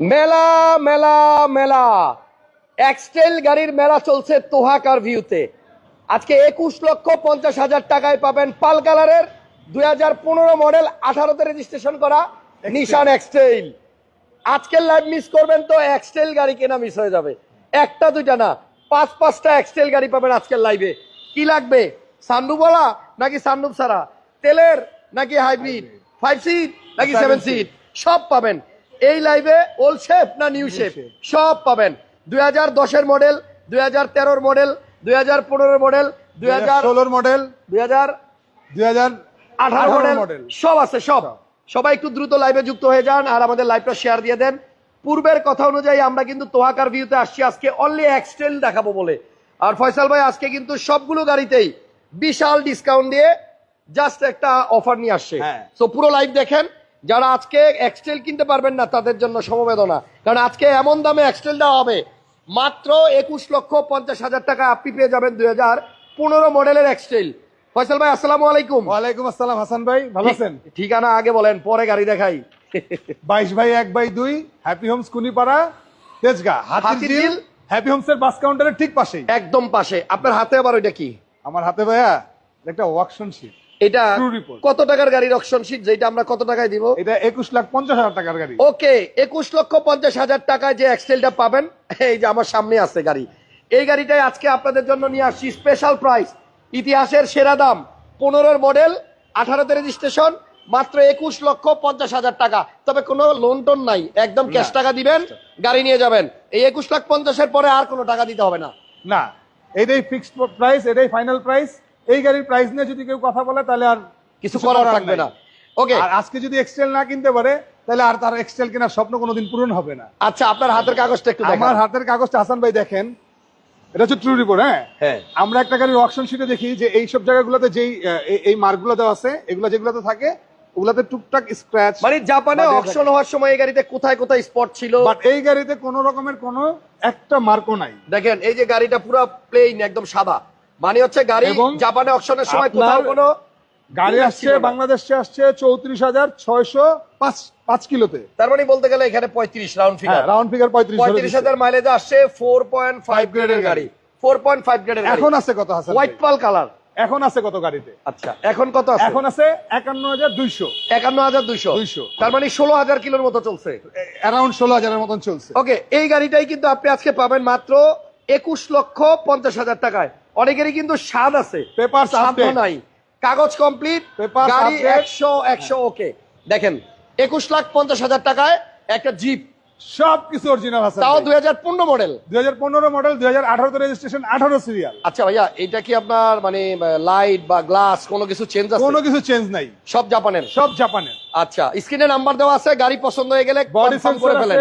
মেলা মেলা মেলা। এক্সটেল গাড়ির মেলা চলছে তোহাকার ভিউতে। আজকে একুশ লক্ষ পঞ্চাশ হাজার টাকায় পাবেন পাল কালারের দুই হাজার পনেরো মডেল আঠারোতে রেজিস্ট্রেশন করা নিশান এক্সটেল আজকের লাইভ মিস করবেন তো এক্সটেল গাড়ি কেনা মিস হয়ে যাবে। একটা দুইটা না পাঁচ পাঁচটা এক্সটেল গাড়ি পাবেন আজকের লাইভে কি লাগবে? সান্ডুবলা নাকি সান্ডুপ সারা তেলের নাকি হাইব্রিড ফাইভ সিট নাকি সেভেন সিট সব পাবেন। এই লাইভে ওল্ড শেপ না নিউ শেপ সব পাবেন। দুই হাজার দশের মডেল দুই হাজার তেরোর মডেল দুই হাজার পনেরোর মডেল দুই হাজার ষোলোর মডেল দুই হাজার দুই হাজার আঠারো মডেল সব আছে সব। সবাই একটু দ্রুত লাইভে যুক্ত হয়ে যান আর আমাদের লাইভটা শেয়ার দিয়ে দেন। পূর্বের কথা অনুযায়ী আমরা কিন্তু তোহাকার ভিউতে আসছি। আজকে অনলি এক্সটেল দেখাবো বলে। আর ফয়সাল ভাই আজকে কিন্তু সবগুলো গাড়িতেই বিশাল ডিসকাউন্ট দিয়ে জাস্ট একটা অফার নিয়ে আসছে। হ্যাঁ। তো পুরো লাইভ দেখেন। যারা আজকে এক্সটেল কিনতে পারবেন না তাদের জন্য সমবেদনা। কারণ আজকে এমন দামে এক্সটেল দেওয়া হবে মাত্র একুশ লক্ষ পঞ্চাশ হাজার টাকা আপনি পেয়ে যাবেন দুই হাজার পনেরো মডেলের এক্সটেল ফয়সাল ভাই আসসালামু আলাইকুম। ওয়ালাইকুম আসসালাম হাসান ভাই ভালো আছেন? ঠিকানা আগে বলেন পরে গাড়ি দেখাই। বাইশ ভাই এক বাই দুই হ্যাপি হোমস কুনিপাড়া তেজগা। হাতির হাতির ঝিল। ঝিল। হ্যাপি হোমস এর বাস কাউন্টারের ঠিক পাশে একদম পাশে। আপনার হাতে আবার ওইটা কি? আমার হাতে ভাইয়া একটা ওয়াকশন শিট এটা কত টাকার গাড়ির অকশন শিট যেটা আমরা কত টাকায় দিব? এটা একুশ লাখ পঞ্চাশ হাজার টাকার গাড়ি। ওকে একুশ লক্ষ পঞ্চাশ হাজার টাকায় যে এক্সেলটা পাবেন এই যে আমার সামনে আছে গাড়ি। এই গাড়িটাই আজকে আপনাদের জন্য নিয়ে আসছি। স্পেশাল প্রাইস ইতিহাসের সেরা দাম পনেরোর মডেল আঠারোতে রেজিস্ট্রেশন মাত্র একুশ লক্ষ পঞ্চাশ হাজার টাকা। তবে কোনো লোন টোন নাই একদম ক্যাশ টাকা দিবেন গাড়ি নিয়ে যাবেন। এই একুশ লাখ পঞ্চাশের পরে আর কোনো টাকা দিতে হবে না। না এটাই ফিক্সড প্রাইস এটাই ফাইনাল প্রাইস এই গাড়ির প্রাইস নিয়ে যদি কেউ কথা বলে তাহলে আর কিছু করার থাকবে না। ওকে আর আজকে যদি এক্সটেল না কিনতে পারে তাহলে আর তার এক্সটেল কেনার স্বপ্ন কোনোদিন পূরণ হবে না। আচ্ছা আপনার হাতের কাগজটা একটু আমার হাতের কাগজটা হাসান ভাই দেখেন। এটা হচ্ছে ট্রু রিপোর্ট হ্যাঁ? হ্যাঁ। আমরা একটা গাড়ির অকশন শিটে দেখি যে এই সব জায়গাগুলোতে যেই এই- মার্কগুলো দেওয়া আছে এগুলো যেগুলোতে থাকে ওগুলাতে টুকটাক স্ক্র্যাচ মানে জাপানে অকশন হওয়ার সময় এই গাড়িতে কোথায় কোথায় স্পট ছিল? বাট এই গাড়িতে কোনো রকমের কোনো একটা মার্কও নাই। দেখেন এই যে গাড়িটা পুরো প্লেন একদম সাদা। মানে হচ্ছে গাড়ি জাপানে অকশনের সময় কোথাও কোনো গাড়ি আসছে বাংলাদেশে আসছে চৌত্রিশ হাজার ছয়শো পাঁচ পাঁচ কিলোতে। তার মানে বলতে গেলে এখানে পঁয়ত্রিশ রাউন্ড ফিগার রাউন্ড ফিগার পঁয়ত্রিশ পঁয়ত্রিশ হাজার মাইলেজ আসছে ফোর পয়েন্ট ফাইভ গ্রেডের গাড়ি। ফোর পয়েন্ট ফাইভ গ্রেডের এখন আছে কত হাসান হোয়াইট পাল কালার এখন আছে কত গাড়িতে? আচ্ছা এখন কত আছে? এখন আছে একান্ন হাজার দুইশো। একান্ন হাজার দুইশো। 200 তার মানে ষোলো হাজার কিলোর মতো চলছে। অ্যারাউন্ড ষোলো হাজারের মতন চলছে। ওকে এই গাড়িটাই কিন্তু আপনি আজকে পাবেন মাত্র একুশ লক্ষ পঞ্চাশ হাজার টাকায়। অনেকেরই কিন্তু স্বাদ আছে। পেপার নাই। কাগজ কমপ্লিট গাড়ি একশো একশো ওকে দেখেন একুশ লাখ পঞ্চাশ হাজার টাকায় একটা জিপ সব কিছু অরিজিনাল আছে তাও দুই হাজার পনেরো মডেল দুই হাজার পনেরো মডেল দুই হাজার আঠারোতে রেজিস্ট্রেশন আঠারো সিরিয়াল আচ্ছা ভাইয়া এটা কি আপনার মানে লাইট বা গ্লাস কোনো কিছু চেঞ্জ কোনো কিছু চেঞ্জ নাই। সব জাপানের? সব জাপানের। আচ্ছা স্ক্রিনে নাম্বার দেওয়া আছে গাড়ি পছন্দ হয়ে গেলে বডি confirm করে ফেলেন।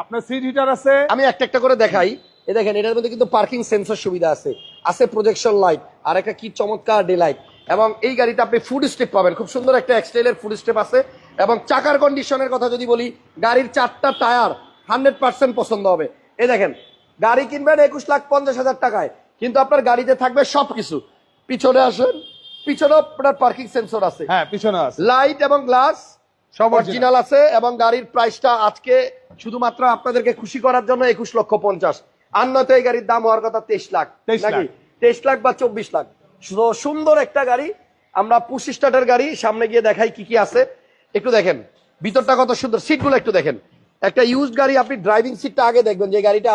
আপনার সিট হিটার আছে। আমি একটা একটা করে দেখাই। এ দেখেন এটার মধ্যে কিন্তু পার্কিং সেন্সর সুবিধা আছে। আছে প্রজেকশন লাইট আর একটা কি চমৎকার ডে লাইট এবং এই গাড়িটা আপনি ফুড স্টেপ পাবেন। খুব সুন্দর একটা এক্সটাইলের ফুড স্টেপ আছে। এবং চাকার কন্ডিশনের কথা যদি বলি গাড়ির চারটা টায়ার হান্ড্রেড পার্সেন্ট পছন্দ হবে। এই দেখেন গাড়ি কিনবেন একুশ লাখ পঞ্চাশ হাজার টাকায়। কিন্তু আপনার গাড়িতে থাকবে সবকিছু। পিছনে আসেন পিছনেও আপনার পার্কিং সেন্সর আছে। হ্যাঁ পিছনে আছে। লাইট এবং গ্লাস সব অরিজিনাল আছে। এবং গাড়ির প্রাইসটা আজকে শুধুমাত্র আপনাদেরকে খুশি করার জন্য একুশ লক্ষ পঞ্চাশ। আর নয়তো এই গাড়ির দাম হওয়ার কথা তেইশ লাখ। নাকি। তেইশ লাখ বা চব্বিশ লাখ। সুন্দর একটা গাড়ি। আমরা পুশি স্টার্টের গাড়ি। সামনে গিয়ে দেখাই কি কি আছে। একটু দেখেন। ভিতরটা কত সুন্দর। সিটগুলো একটু দেখেন। একটা ইউজড গাড়ি আপনি ড্রাইভিং সিটটা আগে দেখবেন যে গাড়িটা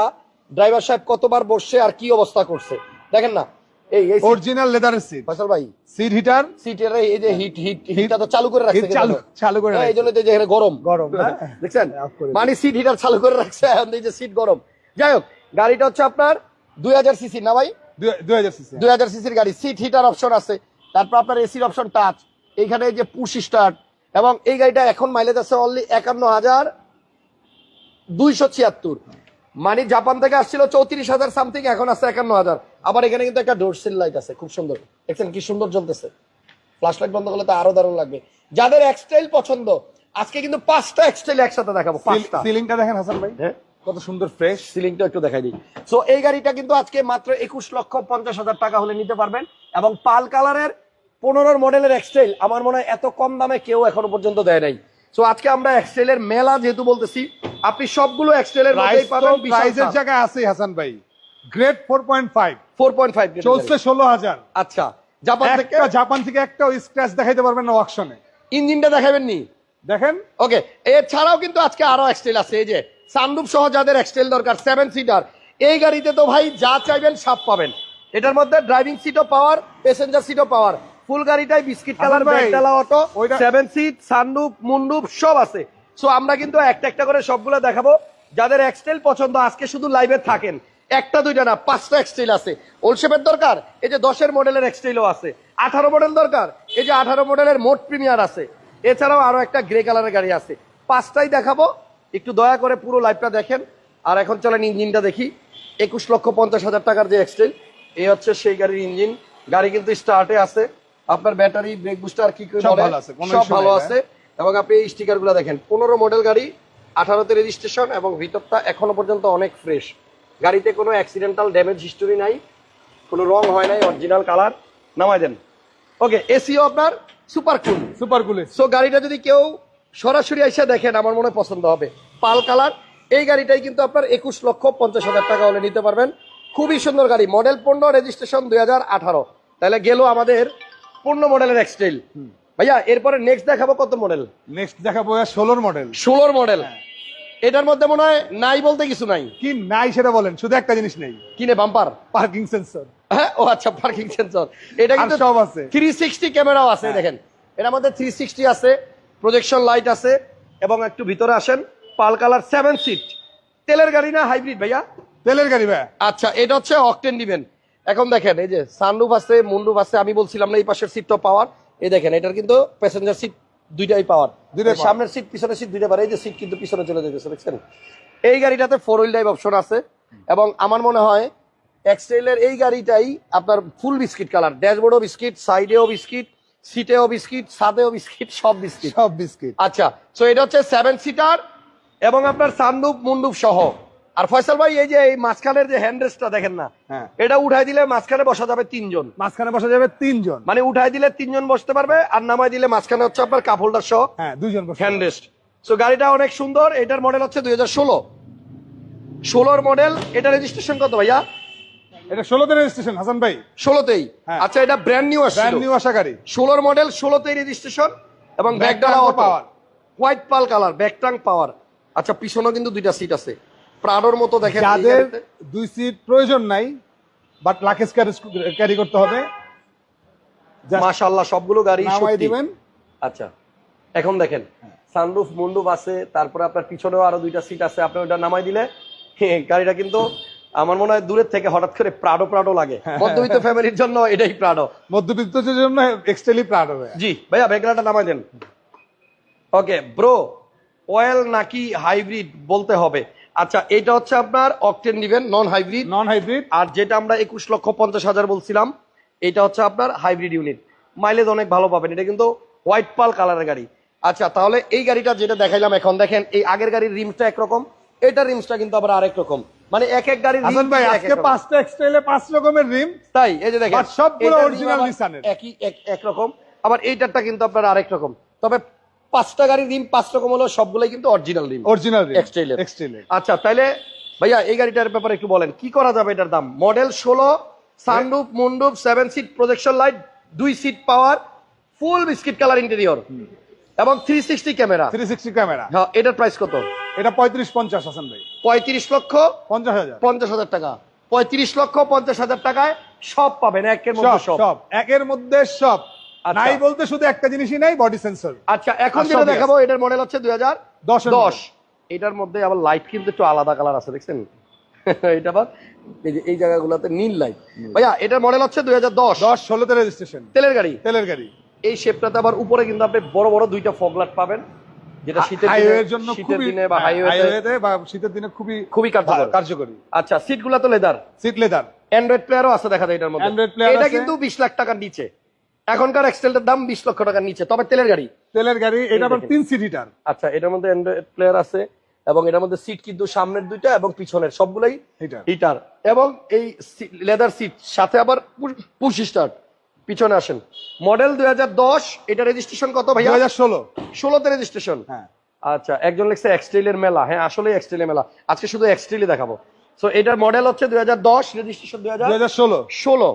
ড্রাইভার সাহেব কতবার বসছে আর কি অবস্থা করছে। দেখেন না? এই অরিজিনাল লেদারের সিট ফসল ভাই। সিট হিটার সিটের এই যে হিট হিট হিটটা তো চালু করে রাখছে চালু চালু করে হ্যাঁ, এই জন্য যে এখানে গরম। গরম হ্যাঁ। দেখছেন? মানে সিট হিটার চালু করে রাখছে। এখন এই যে সিট গরম। যাই হোক গাড়িটা হচ্ছে আপনার দুই হাজার সিসি না ভাই? দুই হাজার সিসি। দুই হাজার সিসির গাড়ি। সিট হিটার অপশন আছে। তারপর আপনার এসির অপশন টাচ এইখানে যে পুশ স্টার্ট এবং এই গাড়িটা এখন মাইলেজ আছে অনলি একান্ন হাজার দুইশো ছিয়াত্তর। মানে জাপান থেকে আসছিল চৌত্রিশ হাজার সামথিং এখন আছে একান্ন হাজার আবার এখানে কিন্তু একটা ডোরসিল লাইট আছে। খুব সুন্দর। দেখছেন কি সুন্দর জ্বলতেছে ফ্ল্যাশ লাইট বন্ধ করলে তো আরও দারুণ লাগবে। যাদের এক্সটাইল পছন্দ আজকে কিন্তু পাঁচটা এক্সটাইল একসাথে দেখাবো পাঁচটা। সিলিংটা দেখেন হাসান ভাই। হ্যাঁ। কত সুন্দর ফ্রেশ সিলিংটা একটু দেখাই দিই। সো এই গাড়িটা কিন্তু আজকে মাত্র একুশ লক্ষ পঞ্চাশ হাজার টাকা হলে নিতে পারবেন এবং পাল কালারের পনেরোর মডেলের এক্সটাইল আমার মনে হয় এত কম দামে কেউ এখনও পর্যন্ত দেয় নাই। সো আজকে আমরা এক্সটাইলের মেলা যেহেতু বলতেছি আপনি সবগুলো এক্সটেলের মধ্যেই পাবেন প্রাইজের জায়গায় আছে হাসান ভাই। Grade four point five four point five চলছে ষোলো হাজার। আচ্ছা জাপান থেকে? একটা জাপান থেকে একটা স্ক্র্যাচ দেখাইতে পারবেন না অকশনে ইঞ্জিনটা দেখাবেন নি দেখেন। ওকে এছাড়াও কিন্তু আজকে আরও এক্সটেল আছে এই যে সানরুফ সহ যাদের এক্সটেল দরকার সেভেন সিটার এই গাড়িতে তো ভাই যা চাইবেন সাপ পাবেন। এটার মধ্যে ড্রাইভিং সিটও পাওয়ার প্যাসেঞ্জার সিটও পাওয়ার। ফুল গাড়িটাই বিস্কিট কালার ভাই, অটো সেভেন সিট সানরুফ মুন্ডুপ সব আছে। সো আমরা কিন্তু একটা একটা করে সবগুলো দেখাবো। যাদের এক্সটেল পছন্দ আজকে শুধু লাইভে থাকেন। একটা দুইটা না পাঁচটা এক্সটেল আছে। ওলশেপের দরকার এই যে দশের মডেলের এক্সটেলও আছে। আঠারো মডেল দরকার এই যে আঠারো মডেলের মোট প্রিমিয়ার আছে। এছাড়াও আরও একটা গ্রে কালারের গাড়ি আছে। পাঁচটাই দেখাবো। একটু দয়া করে পুরো লাইভটা দেখেন। আর এখন চলেন ইঞ্জিনটা দেখি। একুশ লক্ষ পঞ্চাশ হাজার টাকার যে এক্সটেল এই হচ্ছে সেই গাড়ির ইঞ্জিন। গাড়ি কিন্তু স্টার্টে আছে। আপনার ব্যাটারি ব্রেক বুস্টার কি সব ভালো আছে, সব ভালো আছে। এবং আপনি এই স্টিকারগুলো দেখেন। পনেরো মডেল গাড়ি আঠারোতে রেজিস্ট্রেশন এবং ভিতরটা এখনও পর্যন্ত অনেক ফ্রেশ গাড়িতে কোনো অ্যাক্সিডেন্টাল ড্যামেজ হিস্টোরি নাই কোনো রং হয় নাই অরিজিনাল কালার নামাই দেন। ওকে এসিও আপনার সুপার কুল সুপার কুলে সো গাড়িটা যদি কেউ সরাসরি এসে দেখেন আমার মনে পছন্দ হবে। পাল কালার এই গাড়িটাই কিন্তু আপনার একুশ লক্ষ পঞ্চাশ হাজার টাকা হলে নিতে পারবেন। খুবই সুন্দর গাড়ি মডেল পনেরো রেজিস্ট্রেশন দুই হাজার আঠারো। তাহলে গেল আমাদের পূর্ণ মডেলের এক্সটেল ভাইয়া এরপরে নেক্সট দেখাবো কত মডেল নেক্সট দেখাবো ষোলোর মডেল ষোলোর মডেল এটার মধ্যে মনে হয় নাই বলতে কিছু নাই। কি নাই সেটা বলেন শুধু একটা জিনিস নেই। কিনে বাম্পার পার্কিং সেন্সর হ্যাঁ ও আচ্ছা পার্কিং সেন্সর এটা কিন্তু সব আছে। থ্রি সিক্সটি ক্যামেরাও আছে হ্যাঁ। দেখেন। এটার মধ্যে থ্রি সিক্সটি আছে। প্রজেকশন লাইট আছে এবং একটু ভিতরে আসেন পাল কালার সেভেন সিট তেলের গাড়ি না হাইব্রিড ভাইয়া? তেলের গাড়ি ভাই আচ্ছা এটা হচ্ছে অকটেন দিবেন এখন দেখেন এই যে সানরুফ আছে মুন্ডুফ আছে আমি বলছিলাম না এই পাশের সিটটাও পাওয়ার এই দেখেন এটার কিন্তু প্যাসেঞ্জার সিট দুইটাই পাওয়ার সামনের সিট পিছনের সিট দুইটা পাওয়ার এই যে সিট কিন্তু পিছনে চলে যেতেছে দেখছেন? এই গাড়িটাতে ফোর হুইল ড্রাইভ অপশন আছে এবং আমার মনে হয় এক্সটেলের এই গাড়িটাই আপনার ফুল বিস্কিট কালার ড্যাশবোর্ডও বিস্কিট সাইডেও বিস্কিট সিটেও বিস্কিট সাদেও বিস্কিট সব বিস্কিট। সব বিস্কিট। আচ্ছা তো এটা হচ্ছে সেভেন সিটার এবং আপনার সানরুফ মুন্ডুপ সহ। আর ফয়সাল ভাই এই যে এই মাঝখানের যে হ্যান্ডরেস্টটা দেখেন না হ্যাঁ। এটা উঠাই দিলে মাঝখানে বসা যাবে তিনজন। মাঝখানে বসা যাবে তিনজন। মানে উঠাই দিলে তিনজন বসতে পারবে আর নামাই দিলে মাঝখানে হচ্ছে আপনার কাপ হোল্ডার সহ হ্যাঁ দুইজন বসে হ্যান্ডরেস্ট সো গাড়িটা অনেক সুন্দর এটার মডেল হচ্ছে দুই হাজার ষোলো। ষোলোর মডেল এটা রেজিস্ট্রেশন কত ভাইয়া? এটা ষোলোতে রেজিস্ট্রেশন হাসান ভাই। ষোলোতেই? হ্যাঁ। আচ্ছা এটা ব্র্যান্ড নিউ ব্র্যান্ড আসছে নিউ আসা গাড়ি ষোলোর মডেল ষোলোতেই রেজিস্ট্রেশন এবং ব্যাকডালা পাওয়ার হোয়াইট পাল কালার ব্যাকটাং পাওয়ার আচ্ছা পিছনেও কিন্তু দুইটা সিট আছে। প্রাডোর মতো দেখেন যাদের দুই সিট প্রয়োজন নাই বাট লাকেজ ক্যারি করতে হবে। মাশাআল্লাহ সবগুলো গাড়ি সত্যি। দিবেন। আচ্ছা এখন দেখেন সানরুফ মুন্ডুপ আছে তারপরে আপনার পিছনেও আরও দুইটা সিট আছে আপনি ওটা নামাই দিলে গাড়িটা কিন্তু আমার মনে হয় দূরের থেকে হঠাৎ করে প্রাডো প্রাডো লাগে। মধ্যবিত্ত ফ্যামিলির জন্য এটাই প্রাডো। মধ্যবিত্তদের জন্য এক্সটেলি প্রাড হবে জি ভাইয়া বেগলাটা নামাই দেন। ওকে ব্রো অয়েল নাকি হাইব্রিড বলতে হবে? আচ্ছা এটা হচ্ছে আপনার অকটেন দিবেন নন হাইব্রিড নন হাইব্রিড আর যেটা আমরা একুশ লক্ষ পঞ্চাশ হাজার বলছিলাম এটা হচ্ছে আপনার হাইব্রিড ইউনিট মাইলেজ অনেক ভালো পাবেন এটা কিন্তু হোয়াইট পাল কালারের গাড়ি। আচ্ছা তাহলে এই গাড়িটা যেটা দেখাইলাম এখন দেখেন এই আগের গাড়ির রিমসটা একরকম এটার রিমসটা কিন্তু আবার আরেক রকম। মানে এক এক গাড়ির হাসান ভাই আজকে পাঁচটা পাঁচ রকমের রিম তাই এই যে দেখেন সবগুলো আবার Nissan-এর। একই এক- একরকম আবার এইটারটা কিন্তু আপনার আরেক রকম। তবে পাঁচটা গাড়ির রিম পাঁচ রকম হলো সবগুলোই কিন্তু অরিজিনাল রিম অরিজিনাল রিম Extrail-এর। আচ্ছা তাইলে ভাইয়া এই গাড়িটার ব্যাপারে একটু বলেন কি করা যাবে এটার দাম? মডেল ষোলো সানরুফ মুন্ডুপ সেভেন সিট প্রজেকশন লাইট দুই seat power full biscuit colour interior এবং three sixty camera three sixty camera হ্যাঁ এটার প্রাইস কত? এটা পঁয়ত্রিশ পঞ্চাশ হাসান ভাই। পঁয়ত্রিশ লক্ষ পঞ্চাশ হাজার। পঞ্চাশ হাজার টাকা। পঁয়ত্রিশ লক্ষ পঞ্চাশ হাজার টাকায় সব পাবেন একের মধ্যে সব সব। একের মধ্যে সব। আচ্ছা। নাই বলতে শুধু একটা জিনিসই নাই বডি সেন্সর আচ্ছা এখন যেটা দেখাবো এটার মডেল হচ্ছে দুই হাজার দশ দশ। এটার মধ্যে আবার লাইট কিন্তু একটু আলাদা কালার আছে দেখছেন? এটা আবার এই যে এই জায়গাগুলোতে নীল লাইট ভাইয়া এটার মডেল হচ্ছে দুই হাজার দশ। দশ ষোলোতে রেজিস্ট্রেশন তেলের গাড়ি? তেলের গাড়ি। এই শেপটাতে আবার উপরে কিন্তু আপনি বড় বড় দুইটা ফগলাট পাবেন। যেটা শীতের দিনে জন্য শীতের দিনে বা হাইওয়েতে হাইওয়েতে বা শীতের দিনে খুবই খুবই কার্যকরী। আচ্ছা সিটগুলা তো লেদার সিট লেদার অ্যান্ড্রয়েড প্লেয়ারও আছে দেখা যায় এটার মধ্যে। Android player এটা কিন্তু বিশ লাখ টাকার নিচে। এখনকার এক্সটেলটার দাম বিশ লক্ষ টাকার নিচে। তবে তেলের গাড়ি। তেলের গাড়ি এটা আবার দেখেন। তিন সিট হিটার আচ্ছা এটার মধ্যে অ্যান্ড্রয়েড প্লেয়ার আছে এবং এটার মধ্যে সিট কিন্তু সামনের দুইটা এবং পিছনের সবগুলাই হিটার হিটার এবং এই লেদার সিট সাথে আবার পুশ স্টার্ট পিছনে আসেন। মডেল দুই হাজার দশ এটা রেজিস্ট্রেশন কত দুই হাজার ষোলো। ষোলোতে রেজিস্ট্রেশন হ্যাঁ। আচ্ছা একজন লিখছে এক্সটেলের মেলা। হ্যাঁ আসলে এক্সটেলের মেলা। আজকে শুধু এক্সটেলই দেখাবো। সো এটার মডেল হচ্ছে দুই হাজার দশ রেজিস্ট্রেশন দুই হাজার ষোলো। ষোলো।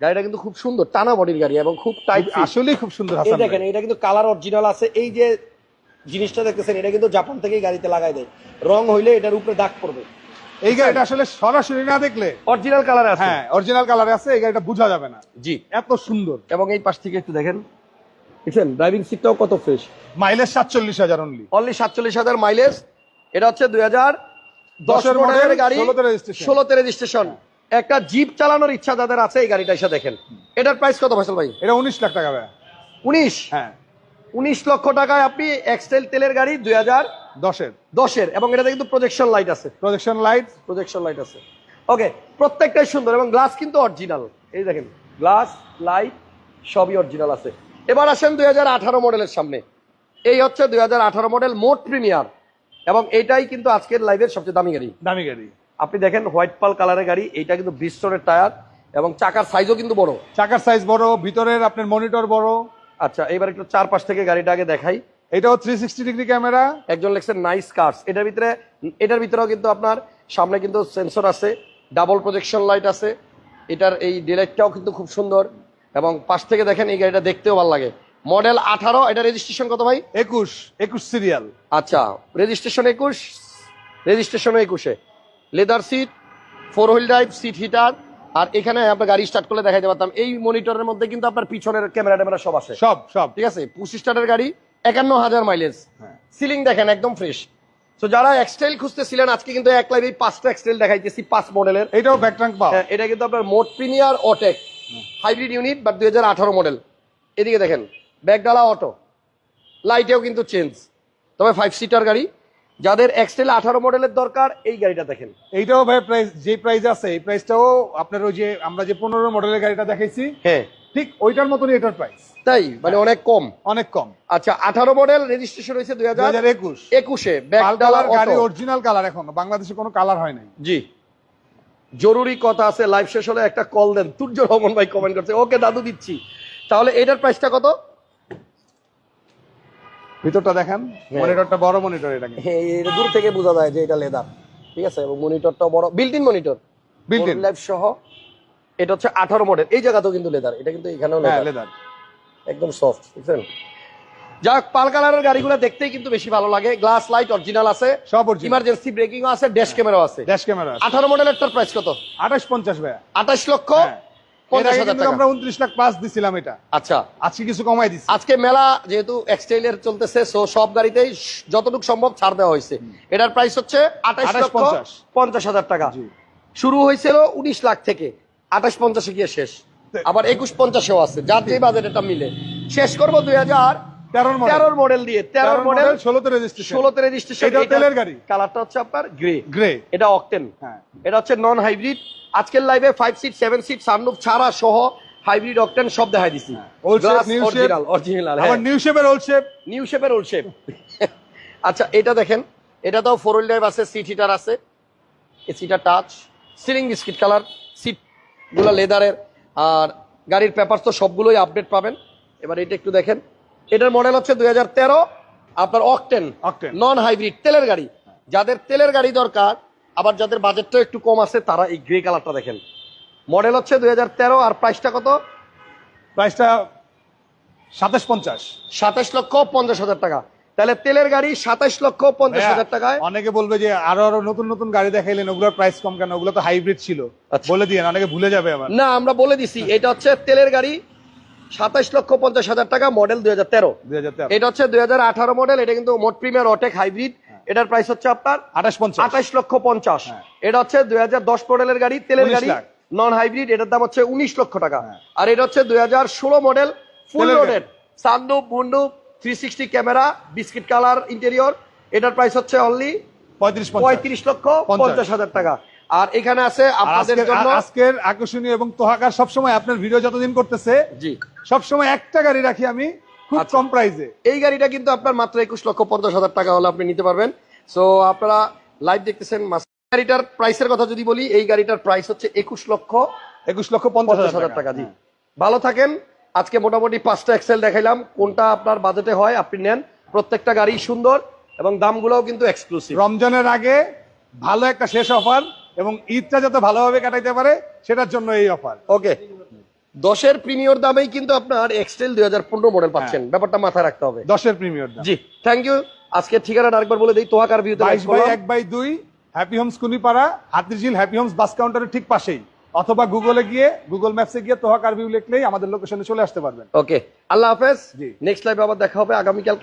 গাড়িটা কিন্তু খুব সুন্দর টানা বডির গাড়ি এবং খুব টাইট আসলেই খুব সুন্দর এই দেখেন এটা কিন্তু কালার অরিজিনাল আছে। এই যে জিনিসটা দেখতেছেন এটা কিন্তু জাপান থেকেই গাড়িতে লাগাই দেয়। রং হইলে এটার উপরে দাগ পড়বে। এই গাড়িটা আসলে সরাসরি না দেখলে অরিজিনাল কালার আছে। হ্যাঁ অরিজিনাল কালারে আছে এই গাড়িটা বোঝা যাবে না। জি। এত সুন্দর। এবং এই পাশ থেকে একটু দেখেন। দেখছেন ড্রাইভিং সিটটাও কত ফ্রেশ মাইলেজ সাতচল্লিশ হাজার অনলি অনলি সাতচল্লিশ হাজার মাইলেজ এটা হচ্ছে দুই হাজার দশ দশের মডেলের গাড়ি। 16 তে registration। ষোলোতে রেজিস্ট্রেশন একটা জিপ চালানোর ইচ্ছা যাদের আছে এই গাড়িটা এসে দেখেন। এটার প্রাইস কত ফসল ভাই? এটা উনিশ লাখ টাকা ভাই। উনিশ? হ্যাঁ। উনিশ লক্ষ টাকায় আপনি এক্সটেল তেলের গাড়ি দুই হাজার দশের। দশের এবং এটাতে কিন্তু প্রজেকশন লাইট আছে। প্রজেকশন লাইট প্রজেকশন লাইট আছে। ওকে প্রত্যেকটাই সুন্দর এবং গ্লাস কিন্তু অরিজিনাল এই দেখেন গ্লাস লাইট সবই অরিজিনাল আছে। এবার আসেন দুই হাজার আঠারো মডেলের সামনে। এই হচ্ছে দুই হাজার আঠারো মডেল মোট প্রিমিয়ার এবং এইটাই কিন্তু আজকের লাইভের সবচেয়ে দামি গাড়ি। দামি গাড়ি। আপনি দেখেন হোয়াইট পাল কালারের গাড়ি এইটা কিন্তু ব্রিস্টনের টায়ার এবং চাকার সাইজও কিন্তু বড়। চাকার সাইজ বড় ভিতরের আপনার মনিটর বড়। আচ্ছা এবার একটু চারপাশ থেকে গাড়িটা আগে দেখাই। এটাও থ্রি সিক্সটি ডিগ্রি ক্যামেরা একজন লেখছেন নাইস কার্স এটার ভিতরে এটার ভিতরেও কিন্তু আপনার সামনে কিন্তু সেন্সর আছে ডাবল প্রজেকশন লাইট আছে। এটার এই ডিলাইটটাও কিন্তু খুব সুন্দর। এবং পাশ থেকে দেখেন এই গাড়িটা দেখতেও ভালো লাগে। মডেল আঠারো এটা রেজিস্ট্রেশন কত ভাই? একুশ একুশ সিরিয়াল আচ্ছা রেজিস্ট্রেশন একুশ রেজিস্ট্রেশন একুশে। Leather seat four wheel drive seat heater আর এখানে আপনার গাড়ি স্টার্ট করলে দেখাইতে পারতাম এই মনিটরের মধ্যে কিন্তু আপনার পিছনের ক্যামেরা ট্যামেরা সব আছে সব সব। ঠিক আছে? পুশ স্টার্টের গাড়ি একান্ন হাজার মাইলেজ হ্যাঁ। সিলিং দেখেন একদম ফ্রেশ তো যারা এক্সটাইল খুঁজতেছিলেন আজকে কিন্তু এক লাইভ এই পাঁচটা এক্সটাইল দেখাইতেছি পাঁচ মডেলের এটাও ব্যাকট্রাঙ্ক হ্যাঁ, এটা কিন্তু আপনার মোট premier Autech hybrid unit but দুই মডেল এদিকে দেখেন ব্যাগডালা অটো লাইটেও কিন্তু চেঞ্জ তবে ফাইভ সিটার গাড়ি। যাদের এক্সটেল আঠারো মডেলের দরকার এই গাড়িটা দেখেন। এইটাও ভাই প্রাইস যে প্রাইস আছে এই প্রাইসটাও আপনার ওই যে আমরা যে পনেরো মডেলের গাড়িটা দেখাইছি হ্যাঁ। ঠিক ওইটার মতনই এটার প্রাইস তাই? মানে অনেক কম? অনেক কম। আচ্ছা আঠারো মডেল রেজিস্ট্রেশন হয়েছে দুই হাজার একুশ। একুশে গাড়ি অরিজিনাল কালার এখন। বাংলাদেশে কোনো কালার হয় নাই। জি। জরুরি কথা আছে লাইভ শেষ হলে একটা কল দেন। তুর্য রহমান ভাই কমেন্ট করছে ওকে দাদু দিচ্ছি। তাহলে এটার প্রাইসটা কত? ভিতরটা দেখেন হ্যাঁ। মনিটরটা বড় মনিটর এটা। হ্যাঁ, এটা দূর থেকে বোঝা যায় যে এটা লেদার ঠিক আছে? এবং মনিটরটাও বড়। Built in monitor Built in। Live সহ। এটা হচ্ছে আঠারো মডেল এই জায়গাতেও কিন্তু লেদার এটা কিন্তু এখানেও হ্যাঁ লেদার লেদার একদম সফট বুঝছেন? যাক পাল কালারের গাড়িগুলো দেখতেই কিন্তু বেশি ভালো লাগে। গ্লাস লাইট অরিজিনাল আছে। সব ইমার্জেন্সি ব্রেকিং আছে ড্যাশ ক্যামেরাও আছে। ড্যাশ ক্যামেরা আঠারো মডেলেরটার প্রাইস কত? আঠাশ পঞ্চাশ ভাইয়া। আঠাশ লক্ষ হ্যাঁ। আমরা উনত্রিশ লাখ দিছিলাম এটা। আচ্ছা। আজকে কিছু কমাই দিচ্ছি আজকে মেলা যেহেতু এক্সটাইলের চলতেছে সো সব গাড়িতেই যতটুকু সম্ভব ছাড় দেওয়া হয়েছে। এটার প্রাইস হচ্ছে আঠাশ 28 লক্ষ পঞ্চাশ। হাজার টাকা। জি। শুরু হয়েছিল উনিশ লাখ থেকে। আঠাশ পঞ্চাশে গিয়ে শেষ। আবার একুশ পঞ্চাশেও আছে। যার যে বাজেট এটা মিলে। শেষ করব দুই হাজার তেরোর মডেল মডেল দিয়ে। তেরোর মডেল ষোলোতে রেজিস্ট্রেশন ষোলোতে রেজিস্ট্রেশন তেলের গাড়ি। কালারটা হচ্ছে আপনার গ্রে গ্রে এটা অকটেন হ্যাঁ। এটা হচ্ছে নন হাইব্রিড আজকের লাইভে five seat seven seat sunroof ছাড়া সহ হাইব্রিড অকটেন সব দেখাই দিছি। অরিজিনাল অরিজিনাল নিউ শেপের ওল্ড শেপ নিউ শেপের ওল্ড শেপ আচ্ছা এটা দেখেন। এটা তো ফোর হুইল ড্রাইভ আছে। সিট হিটার আছে এসিটা touch ceiling biscuit colour seat গুলো লেদারের আর গাড়ির পেপার তো সবগুলোই আপডেট পাবেন। এবার এটা একটু দেখেন। এটার মডেল হচ্ছে দুই হাজার তেরো আপনার অকটেন। নন হাইব্রিড তেলের গাড়ি। যাদের তেলের গাড়ি দরকার আবার যাদের বাজেটটা একটু কম আছে তারা এই গ্রে কালারটা দেখেন। মডেল হচ্ছে দুই হাজার তেরো আর প্রাইসটা কত? প্রাইসটা সাতাশ পঞ্চাশ। সাতাশ লক্ষ পঞ্চাশ হাজার টাকা। তাহলে তেলের গাড়ি সাতাশ লক্ষ পঞ্চাশ হাজার টাকায়। অনেকে বলবে যে আরও আরও নতুন নতুন গাড়ি দেখাইলেন ওগুলোর প্রাইস কম কেন? ওগুলো তো হাইব্রিড ছিল। আচ্ছা। বলে দিয়ে অনেকে ভুলে যাবে আবার না আমরা বলে দিছি এটা হচ্ছে তেলের গাড়ি সাতাশ লক্ষ পঞ্চাশ হাজার টাকা মডেল দুই হাজার তেরো। এটা হচ্ছে দুই হাজার আঠারো মডেল এটা কিন্তু মোট প্রিমিয়ার অটেক হাইব্রিড এটার প্রাইস হচ্ছে আপনার আঠাশ পঞ্চাশ। আঠাশ লক্ষ পঞ্চাশ। হ্যাঁ। এটা হচ্ছে দুই হাজার দশ মডেলের গাড়ি তেলের গাড়ি নন হাইব্রিড এটার দাম হচ্ছে উনিশ লক্ষ টাকা। হ্যাঁ। আর এটা হচ্ছে দুই হাজার ষোলো মডেল ফুল লোডেড সানডুপ মুন্ডুপ three sixty camera biscuit colour interior এটার প্রাইস হচ্ছে অনলি পঁয়ত্রিশ পঁয়ত্রিশ লক্ষ পঞ্চাশ। হাজার টাকা। আর এখানে আছে আপনাদের জন্য আজকের আকর্ষণীয় এবং তোহাকার সবসময় আপনার ভিডিও যতদিন করতেছে জি। সবসময় একটা গাড়ি রাখি আমি খুব আচ্ছা। কম প্রাইসে এই গাড়িটা কিন্তু আপনার মাত্র একুশ লক্ষ পঞ্চাশ হাজার টাকা হলে আপনি নিতে পারবেন। সো আপনারা লাইভ দেখতেছেন গাড়িটার প্রাইসের কথা যদি বলি এই গাড়িটার প্রাইস হচ্ছে একুশ লক্ষ একুশ লক্ষ পঞ্চাশ হাজার টাকা জি। ভালো থাকেন। আজকে মোটামুটি পাঁচটা এক্সেল দেখাইলাম। কোনটা আপনার বাজেটে হয় আপনি নেন। প্রত্যেকটা গাড়ি সুন্দর এবং দামগুলোও কিন্তু এক্সক্লুসিভ রমজানের আগে ভালো একটা শেষ অফার এবং ঈদটা যাতে ভালোভাবে কাটাইতে পারে সেটার জন্য এই অফার। ওকে। দশের প্রিমিয়র দামেই কিন্তু আপনার এক্সটেল দুই হাজার পনেরো মডেল পাচ্ছেন। ব্যাপারটা মাথায় রাখতে হবে। দশের প্রিমিয়ার জি থ্যাংক ইউ আজকে ঠিকানাটা আরেকবার বলে দিই তোহাকার বাইশ বাই এক বাই দুই Happy Homes Kunipara Hatirjheel Happy Homes bus কাউন্টারের ঠিক পাশেই। অথবা গুগলে গিয়ে গুগল ম্যাপসে গিয়ে তোহা কারভিউ লিখলেই আমাদের লোকেশনে চলে আসতে পারবেন। ওকে আল্লাহ হাফেজ। জি। নেক্সট লাইভে আবার দেখা হবে। আগামীকাল